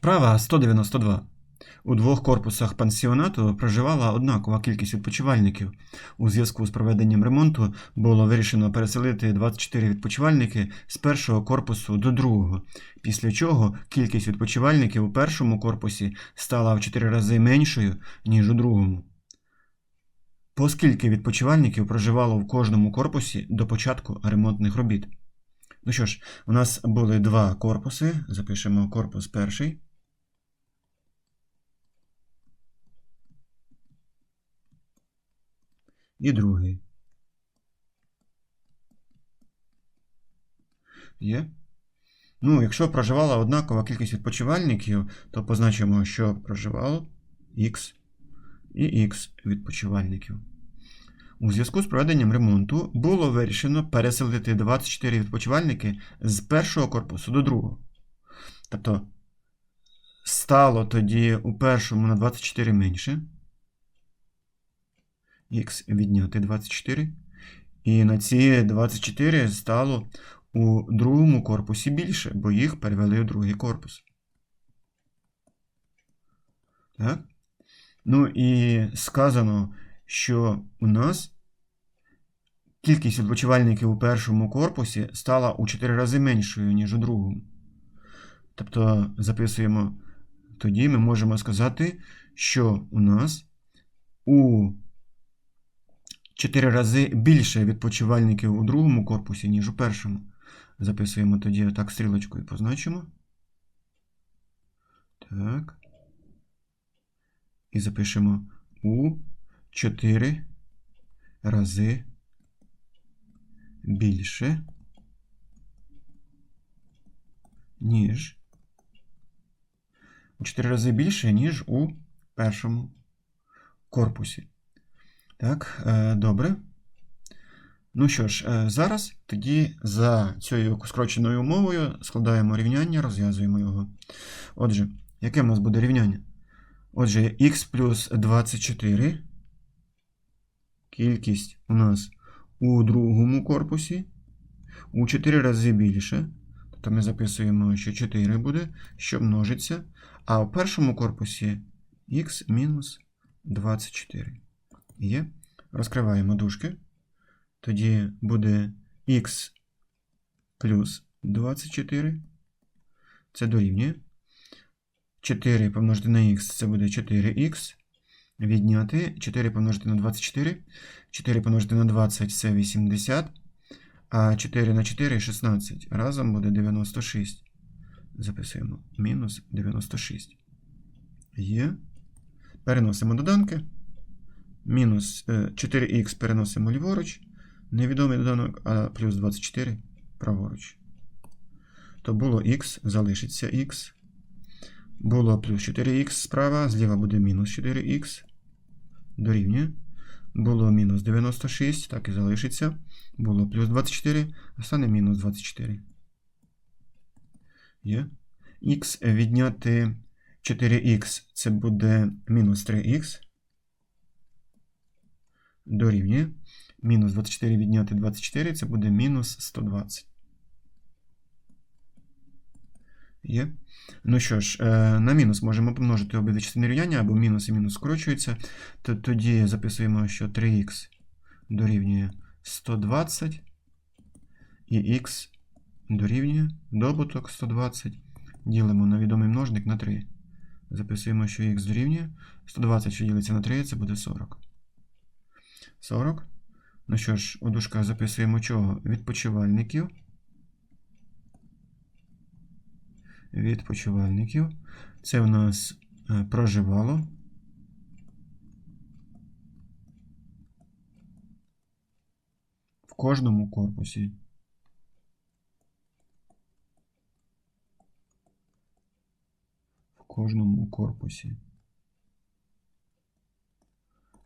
Вправа 192. У двох корпусах пансіонату проживала однакова кількість відпочивальників. У зв'язку з проведенням ремонту було вирішено переселити 24 відпочивальники з першого корпусу до другого, після чого кількість відпочивальників у першому корпусі стала в 4 рази меншою, ніж у другому. Поскільки відпочивальників проживало в кожному корпусі до початку ремонтних робіт? Ну що ж, у нас були два корпуси. Запишемо корпус перший. І другий. Є. Ну, якщо проживала однакова кількість відпочивальників, то позначимо, що проживало X і X відпочивальників. У зв'язку з проведенням ремонту було вирішено переселити 24 відпочивальники з першого корпусу до другого. Тобто стало тоді у першому на 24 менше. Х відняти 24. І на ці 24 стало у другому корпусі більше, бо їх перевели у другий корпус. Так? Ну і сказано, що у нас кількість відпочивальників у першому корпусі стала у 4 рази меншою, ніж у другому. Тобто записуємо, тоді ми можемо сказати, що у нас у 4 рази більше відпочивальників у другому корпусі, ніж у першому. Записуємо тоді так стрілочкою позначимо. Так. І запишемо у 4 рази більше, ніж у 4 рази більше, ніж у першому корпусі. Так, е, добре. Ну що ж, е, зараз тоді за цією скороченою умовою складаємо рівняння, розв'язуємо його. Отже, яке в нас буде рівняння? Отже, х плюс 24. Кількість у нас у другому корпусі у 4 рази більше. Тобто ми записуємо, що 4 буде, що множиться. А в першому корпусі х мінус 24. Є. Розкриваємо дужки. Тоді буде х плюс 24. Це дорівнює. 4 помножити на х це буде 4х. Відняти 4 помножити на 24. 4 помножити на 20 це 80. А 4 на 4 16. Разом буде 96. Записуємо. Мінус 96. Є. Переносимо доданки. Мінус 4х переносимо ліворуч. Невідомий доданок, а плюс 24 праворуч. То було х, залишиться х. Було плюс 4х справа, зліва буде мінус 4х. Дорівнює. Було мінус 96, так і залишиться. Було плюс 24, а стане мінус 24. Є. Х відняти 4х це буде мінус 3х. Дорівнює. Мінус 24 відняти 24 це буде мінус 120. Є. Ну що ж, е, на мінус можемо помножити обидві частини рівняння, або мінус і мінус скорочуються. То Тоді записуємо, що 3х дорівнює 120 і х дорівнює добуток 120. Ділимо на відомий множник на 3. Записуємо, що х дорівнює 120, що ділиться на 3, це буде 40. 40. Ну що ж, у дужках записуємо чого? Відпочивальників. Відпочивальників. Це у нас е, проживало. В кожному корпусі. В кожному корпусі.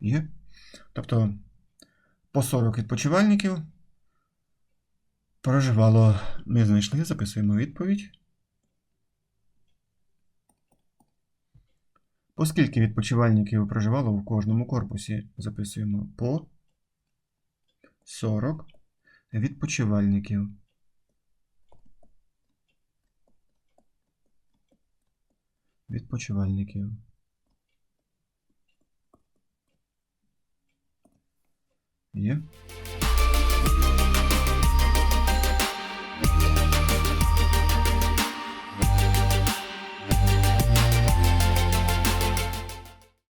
Є? Тобто по 40 відпочивальників проживало. Ми знайшли, записуємо відповідь. Оскільки відпочивальників проживало в кожному корпусі, записуємо по 40 відпочивальників. відпочивальників. Є.